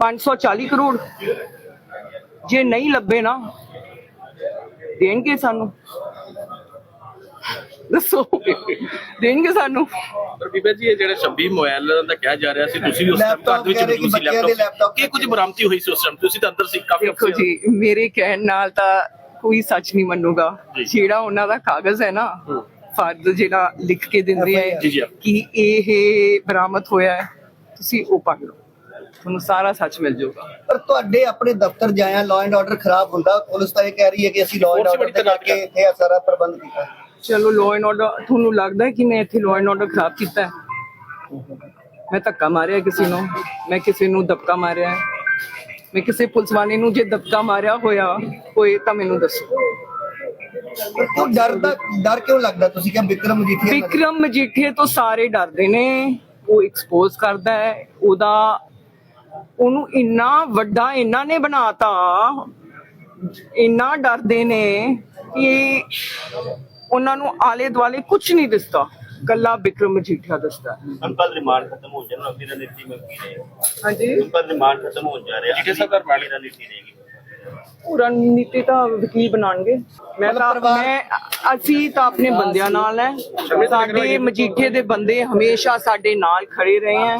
540 ਕਰੋੜ। ਜੇ ਨਹੀਂ ਲੱਭੇ ਨਾ ਦੇਣਗੇ ਸਾਨੂੰ। ਦੱਸੋ। ਦੇਣਗੇ ਸਾਨੂੰ। ਪਰ ਬੀਬਾ ਜੀ ਇਹ ਜਿਹੜੇ 26 ਮੋਬਾਈਲ ਦਾ ਕਿਹਾ ਜਾ ਰਿਹਾ ਸੀ ਤੁਸੀਂ ਉਸ ਟਾਈਮ ਘਰ ਦੇ ਵਿੱਚ ਕਹਿ ਰਹੇ ਕਿ ਮੌਜੂਦ ਸੀ ਬੱਚਿਆਂ ਦੇ ਲੈਪਟਾਪ ਕੀ ਕੁਝ ਬਰਾਮਤੀ ਹੋਈ ਸੀ ਉਸ ਟਾਈਮ ਤੁਸੀਂ ਤਾਂ ਅੰਦਰ ਸੀ ਕਾਫੀ ਦੇਖੋ ਜੀ ਮੇਰੇ ਕਹਿਣ ਨਾਲ ਤਾਂ ਕੋਈ ਸੱਚ ਨਹੀਂ ਮੰਨੂਗਾ। ਜਿਹੜਾ ਉਹਨਾਂ ਦਾ ਕਾਗਜ਼ ਹੈ ਨਾ ਫਰਦ ਜਿਹੜਾ ਲਿਖ ਕੇ ਦਿੰਦੇ। ਆ ਕਿ ਇਹ ਬਰਾਮਦ ਹੋਇਆ ਹੈ ਤੁਸੀਂ ਉਹ ਪੜ੍ਹ ਲਓ। ਤੁਹਾਨੂੰ ਸਾਰਾ ਸੱਚ ਮਿਲ ਜਾਊਗਾ। ਪਰ ਤੁਹਾਡੇ ਆਪਣੇ ਦਫ਼ਤਰ ਜਾਇਆ ਲਾਅ ਐਂਡ ਆਰਡਰ ਖਰਾਬ ਹੁੰਦਾ ਪੁਲਿਸ ਤਾਂ ਇਹ ਕਹਿ ਰਹੀ ਹੈ ਕਿ ਅਸੀਂ ਲਾਅ ਐਂਡ ਆਰਡਰ ਤੇ ਕਰਕੇ ਇੱਥੇ ਇਹ ਸਾਰਾ ਪ੍ਰਬੰਧ ਕੀਤਾ। ਚਲੋ ਲਾਅ ਐਂਡ ਆਰਡਰ ਤੁਹਾਨੂੰ ਲੱਗਦਾ ਹੈ ਕਿ ਮੈਂ ਇੱਥੇ ਲਾਅ ਐਂਡ ਆਰਡਰ ਖਰਾਬ ਕੀਤਾ ਹੈ? ਮੈਂ ਧੱਕਾ ਮਾਰਿਆ ਕਿਸੇ ਨੂੰ ਮੈਂ ਕਿਸੇ ਨੂੰ ਦਬਕਾ ਮਾਰਿਆ ਹੈ? ਮੈਂ ਕਿਸੇ ਪੁਲਿਸ ਵਾਲੇ ਨੂੰ ਜੇ ਦਬਕਾ ਮਾਰਿਆ ਹੋਇਆ ਹੋਏ ਤਾਂ ਮੈਨੂੰ ਦੱਸੋ। ਕਿਉਂ ਡਰ ਦਾ ਡਰ ਕਿਉਂ ਲੱਗਦਾ? ਤੁਸੀਂ ਕਿਹਾ ਵਿਕਰਮ ਮਜੀਠੀਆ ਵਿਕਰਮ ਮਜੀਠੀਏ ਤੋਂ ਸਾਰੇ ਡਰਦੇ ਨੇ ਉਹ ਐਕਸਪੋਜ਼ ਕਰਦਾ ਹੈ ਉਹਦਾ ਉਹਨੂੰ ਇੰਨਾ ਵੱਡਾ ਇਹਨਾਂ ਨੇ ਬਣਾਤਾ ਇੰਨਾ ਡਰਦੇ ਨੇ ਕਿ ਉਹਨਾਂ ਨੂੰ ਆਲੇ ਦੁਆਲੇ ਕੁਝ ਨਹੀਂ ਦਿਸਦਾ। ਕੱਲਾ ਵਿਕਰਮ ਮਜੀਠੀਆ ਦਿਸਦਾ। ਹੈ। ਅੰਕਲ ਰਿਮਾਂਡ ਖਤਮ ਹੋ ਜਾਣਾ ਅਗਲੀ ਰਣਨੀਤੀ ਹਾਂਜੀ? ਰਿਮਾਂਡ ਖਤਮ ਹੋ ਜਾ ਰਿਹਾ ਤਾਂ remand- ਅਗਲੀ ਰਣਨੀਤੀ ਰਹੇਗੀ ਉਹ ਰਣਨੀਤੀ ਤਾਂ ਵਕੀਲ ਬਣਾਉਣਗੇ। ਮੈਂ ਤਾਂ ਮੈਂ ਅਸੀਂ ਤਾਂ ਆਪਣੇ ਬੰਦਿਆਂ ਨਾਲ ਹੈ। ਸਾਡੇ ਮਜੀਠੇ ਦੇ ਬੰਦੇ ਹਮੇਸ਼ਾ ਸਾਡੇ ਨਾਲ ਖੜੇ ਰਹੇ ਹੈ।